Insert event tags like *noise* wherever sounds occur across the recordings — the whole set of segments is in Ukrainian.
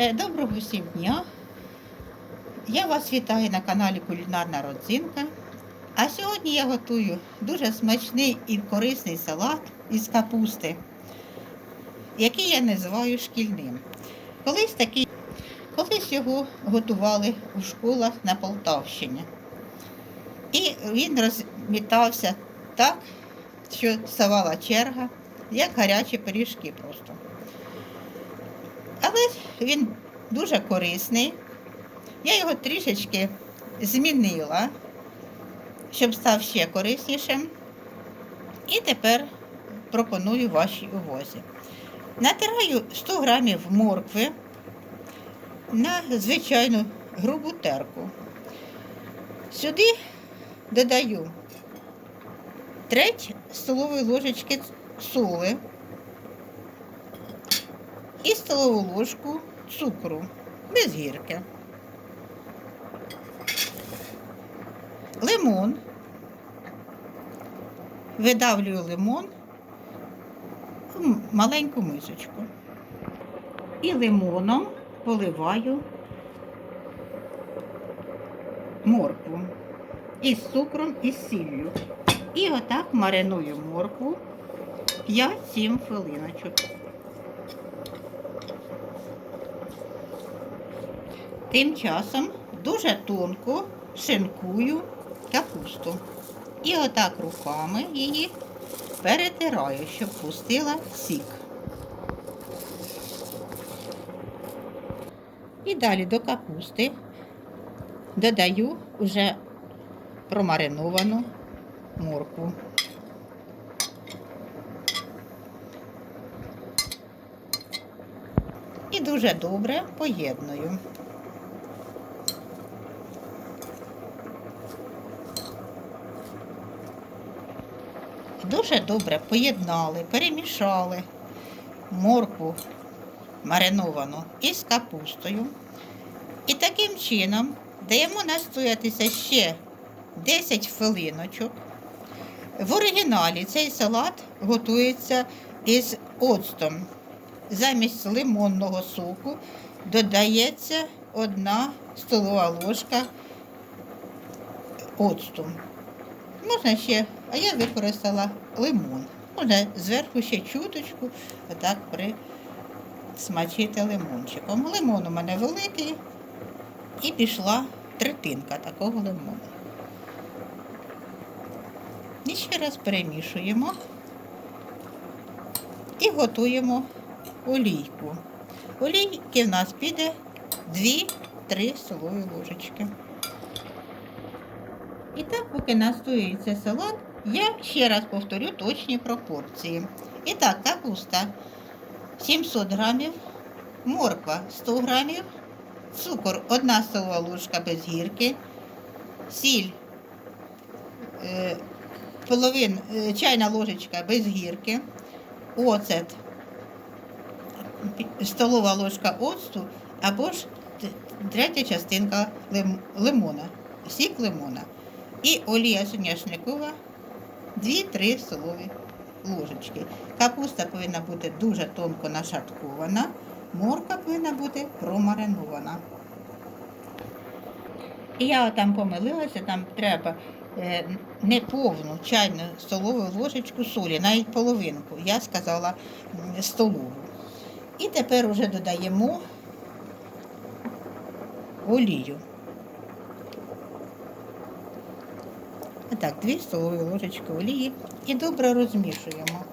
Е, Доброго всім дня! Я вас вітаю на каналі Кулінарна Родзинка. А сьогодні я готую дуже смачний і корисний салат із капусти, який я називаю шкільним. Колись такий, колись його готували у школах на Полтавщині. І він розмітався так, що ставала черга, як гарячі пиріжки просто. Але він дуже корисний. Я його трішечки змінила, щоб став ще кориснішим. І тепер пропоную вашій увазі. Натираю 100 грамів моркви на звичайну грубу терку. Сюди додаю треть столової ложечки соли і столову ложку цукру без гірки. Лимон. Видавлюю лимон в маленьку мисочку. І лимоном поливаю моркву із цукром і сіллю. І отак мариную моркву 5-7 хвилиночок. Тим часом дуже тонко шинкую капусту. І отак руками її перетираю, щоб пустила сік. І далі до капусти додаю вже промариновану моркву. І дуже добре поєдную. Дуже добре поєднали, перемішали моркву мариновану із капустою. І таким чином даємо настоятися ще 10 хвилиночок. В оригіналі цей салат готується із оцтом. Замість лимонного соку додається одна столова ложка оцту. Можна ще, а я використала лимон. Можна зверху ще чуточку отак присмачити лимончиком. Лимон у мене великий і пішла третинка такого лимону. І ще раз перемішуємо і готуємо олійку. Олійки в нас піде 2-3 столові ложечки. І так, поки настоюється салат, я ще раз повторю точні пропорції. І так, капуста 700 грамів, морква 100 грамів, цукор 1 столова ложка без гірки, сіль е, половин, е, чайна ложечка без гірки, оцет, столова ложка оцту або ж третя частинка лимона, сік лимона. І олія соняшникова 2-3 столові ложечки. Капуста повинна бути дуже тонко нашаткована, морка повинна бути промаринована. І я там помилилася, там треба е, не повну чайну столову ложечку солі, навіть половинку. Я сказала столову. І тепер вже додаємо олію. Так, 2 столові ложечки олії і добре розмішуємо.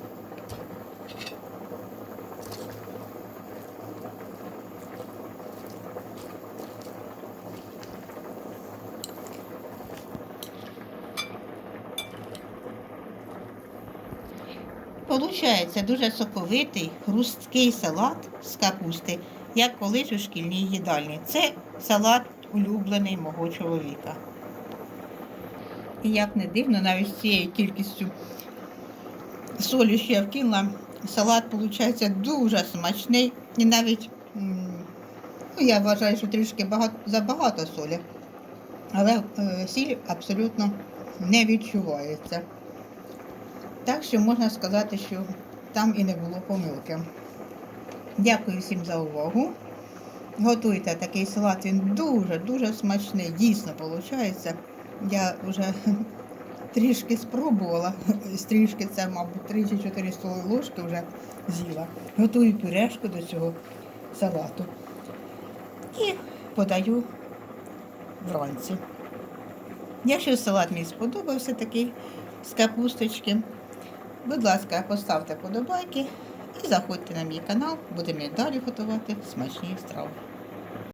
Получається дуже соковитий, хрусткий салат з капусти, як колись у шкільній їдальні. Це салат улюблений мого чоловіка. Як не дивно, навіть з цією кількістю солі, що я вкинула, салат виходить дуже смачний. І навіть, ну, я вважаю, що трішки багато, забагато солі, але е, сіль абсолютно не відчувається. Так що можна сказати, що там і не було помилки. Дякую всім за увагу. Готуйте такий салат, він дуже-дуже смачний. Дійсно виходить. Я вже *laughs* трішки спробувала. З *laughs* Трішки це, мабуть, 3 чи 4 столові ложки вже з'їла. Готую пюрешку до цього салату. І подаю вранці. Якщо салат мені сподобався такий з капусточки, будь ласка, поставте подобайки і заходьте на мій канал, будемо далі готувати смачні страви.